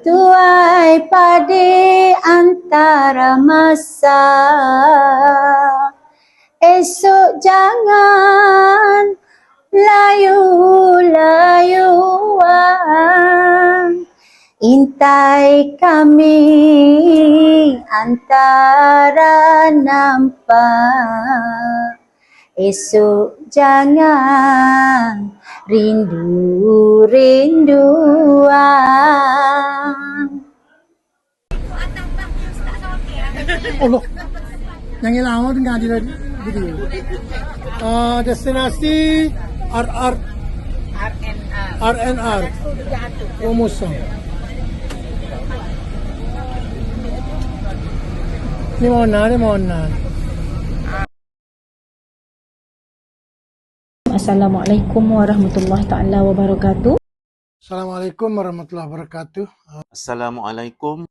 Tuai padi antara masa. Esok jangan layu-layuan. Intai kami antara nampak Esok jangan rindu-rinduan Allah. Yang hilang awak dengar di video. Uh, destinasi RR RNR Promotion. Ni mana, ni mana. Assalamualaikum warahmatullahi taala wabarakatuh. Assalamualaikum warahmatullahi wabarakatuh. Assalamualaikum.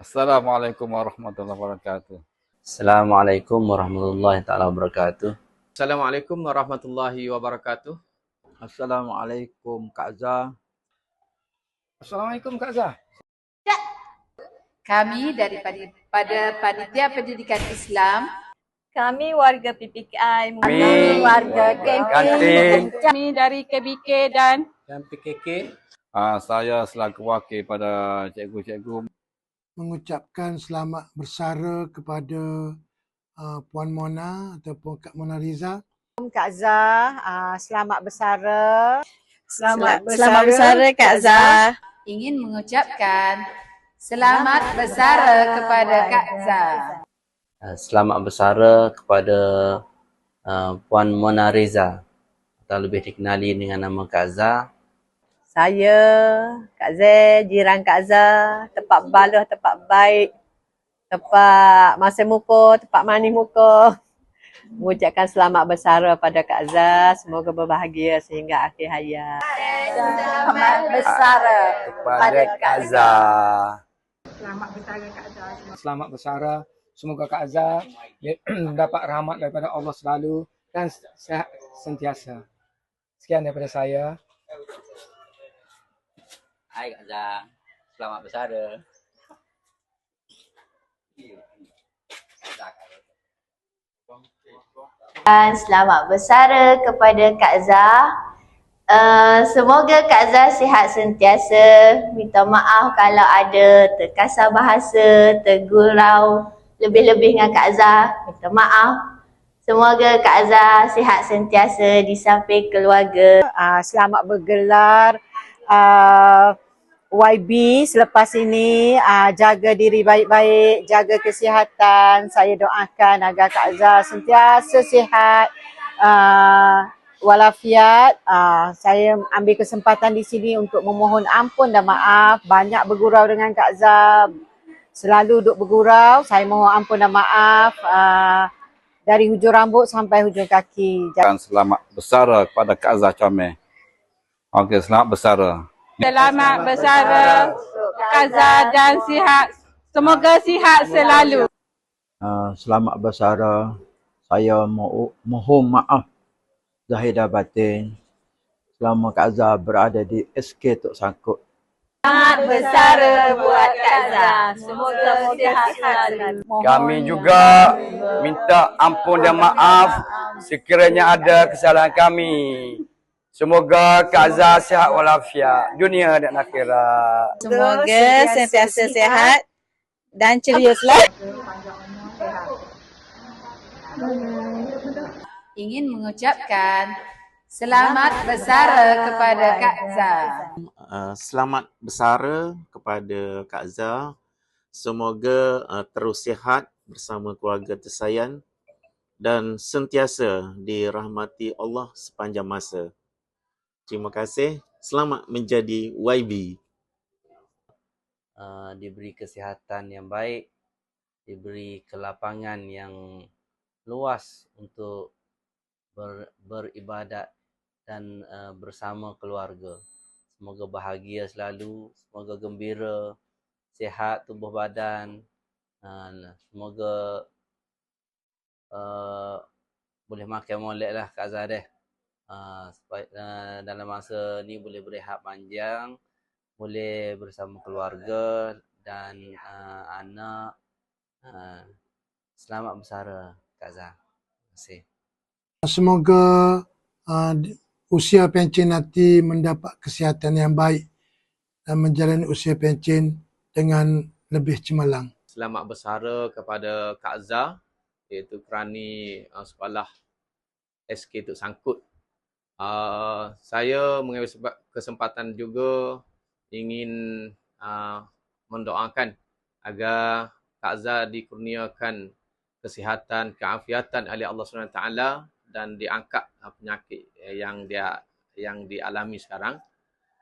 Assalamualaikum warahmatullahi wabarakatuh. Assalamualaikum warahmatullahi taala wabarakatuh. Assalamualaikum warahmatullahi wabarakatuh. Assalamualaikum Kak Zah. Assalamualaikum Kak Zah. Kami daripada Panitia Pendidikan Islam Kami warga PPKI Kami warga Kanting. Kami dari KBK dan dan PKK. Ah, saya selaku wakil pada cikgu-cikgu Mengucapkan selamat bersara kepada uh, Puan Mona ataupun Kak Mona Riza. Kak Zah. Uh, selamat bersara. Selamat Selamat bersara Kak Zah. ingin mengucapkan selamat bersara kepada Kak Zah. Uh, Selamat bersara kepada uh, Puan Mona Reza atau lebih dikenali dengan nama Kak Zah. Saya, Kak Zah, jiran Kak Zah, tempat baluh, tempat baik, tempat masa muka, tempat manis muka. Mengucapkan selamat bersara pada Kak Zah. Semoga berbahagia sehingga akhir hayat. Selamat bersara kepada Kak Zah. Selamat bersara. Semoga Kak Azhar dapat rahmat daripada Allah selalu dan sehat sentiasa. Sekian daripada saya. Hai Kak Zah. Selamat bersara. Dan selamat bersara kepada Kak Zah. Uh, semoga Kak Zah sihat sentiasa. Minta maaf kalau ada terkasar bahasa, tergurau lebih-lebih dengan Kak Zah. Minta maaf. Semoga Kak Zah sihat sentiasa di samping keluarga. uh, selamat bergelar uh, YB selepas ini uh, jaga diri baik-baik, jaga kesihatan. Saya doakan agar Kak Zah sentiasa sihat uh, walafiat. Uh, saya ambil kesempatan di sini untuk memohon ampun dan maaf. Banyak bergurau dengan Kak Zah. Selalu duk bergurau. Saya mohon ampun dan maaf. Uh, dari hujung rambut sampai hujung kaki. Dan selamat bersara kepada Kak Zah Comel. Okey, selamat bersara. Selamat bersara, Kaza dan sihat. Semoga sihat selalu. Uh, selamat bersara. Saya mo- mohon maaf zahir dan batin selama Kak Zah berada di SK Tok Sangkut. Selamat bersara buat Kak Zah. Semoga sihat selalu. Kami juga minta ampun dan maaf sekiranya ada kesalahan kami. Semoga Kak Zah sihat walafiat dunia dan akhirat. Semoga sentiasa sihat dan ceria selalu. Ingin mengucapkan selamat bersara kepada Kak Zah. Uh, selamat bersara kepada Kak Zah. Semoga uh, terus sihat bersama keluarga tersayang dan sentiasa dirahmati Allah sepanjang masa. Terima kasih. Selamat menjadi YB. Uh, diberi kesihatan yang baik, diberi kelapangan yang luas untuk ber, beribadat dan uh, bersama keluarga. Semoga bahagia selalu, semoga gembira, sihat tubuh badan. Uh, semoga uh, boleh makan molek lah Kak Zah deh. Uh, supaya, uh, dalam masa ni boleh berehat panjang boleh bersama keluarga dan uh, anak. Uh, selamat bersara Kak Zah. Terima kasih. Semoga uh, usia pencen nanti mendapat kesihatan yang baik dan menjalani usia pencen dengan lebih cemerlang. selamat bersara kepada Kak Zah iaitu kerani uh, sekolah SK Tuk Sangkut. Uh, saya mengambil kesempatan juga ingin uh, mendoakan agar Kak Zah dikurniakan kesihatan, keafiatan oleh Allah SWT dan diangkat uh, penyakit yang dia yang dialami sekarang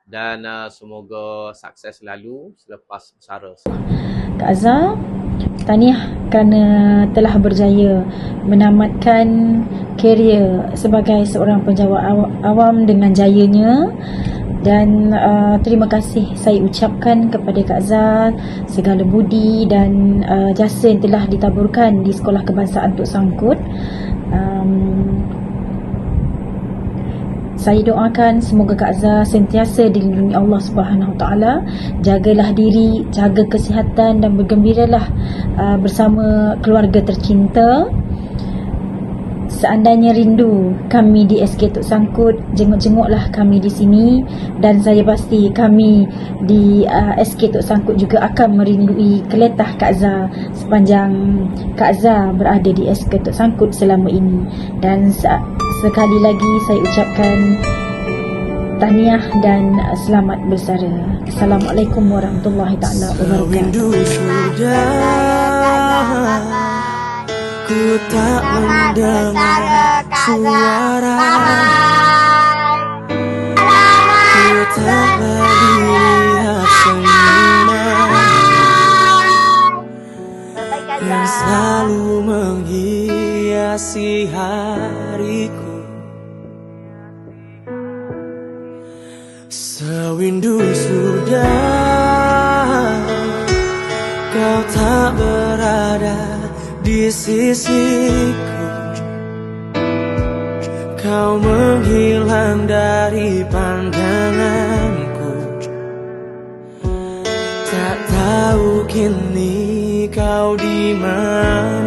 dan uh, semoga sukses selalu selepas bersara. Kak Azhar, tahniah kerana telah berjaya menamatkan kerjaya sebagai seorang penjawat aw- awam dengan jayanya dan uh, terima kasih saya ucapkan kepada Kak Zah segala budi dan uh, jasa yang telah ditaburkan di Sekolah Kebangsaan Tuk Sangkut. Um, saya doakan semoga Kak Zah sentiasa dilindungi Allah Subhanahu Wa Taala. Jagalah diri, jaga kesihatan dan bergembiralah uh, bersama keluarga tercinta. Seandainya rindu kami di SK Tok Sangkut, jenguk-jenguklah kami di sini dan saya pasti kami di uh, SK Tok Sangkut juga akan merindui keletah Kak Zah sepanjang Kak Zah berada di SK Tok Sangkut selama ini. Dan se- sekali lagi saya ucapkan tahniah dan selamat bersara. Assalamualaikum warahmatullahi taala wabarakatuh. Ku tak mendengar suara. Ku tak melihat senyuman Yang selalu menghiasi hariku. Sewindu sudah Kau tak berada sisiku. Kau menghilang dari pandanganku. Tak tahu kini kau di mana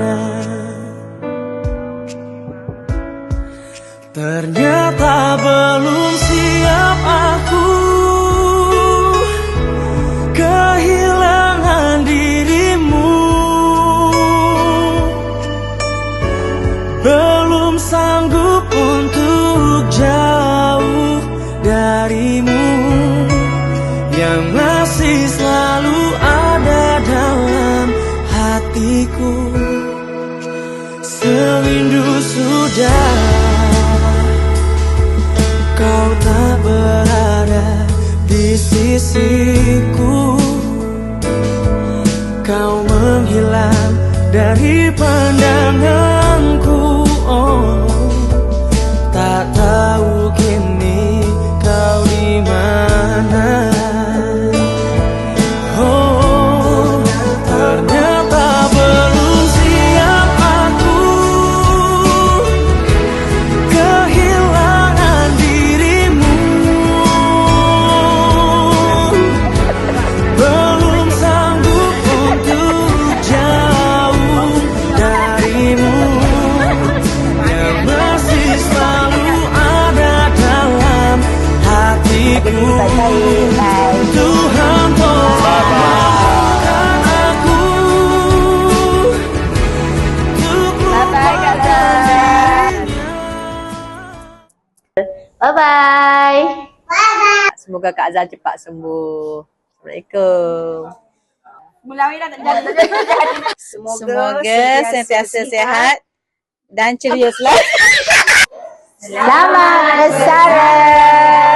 Belum sanggup untuk jauh darimu. Yang masih selalu ada dalam hatiku. Sewindu sudah Kau tak berada di sisiku. Kau menghilang dari pandanganku Tak tahu kini Bye bye. Semoga Kak Azhar cepat sembuh. Assalamualaikum. Semoga sentiasa sihat dan ceria selalu. Selamat bersara.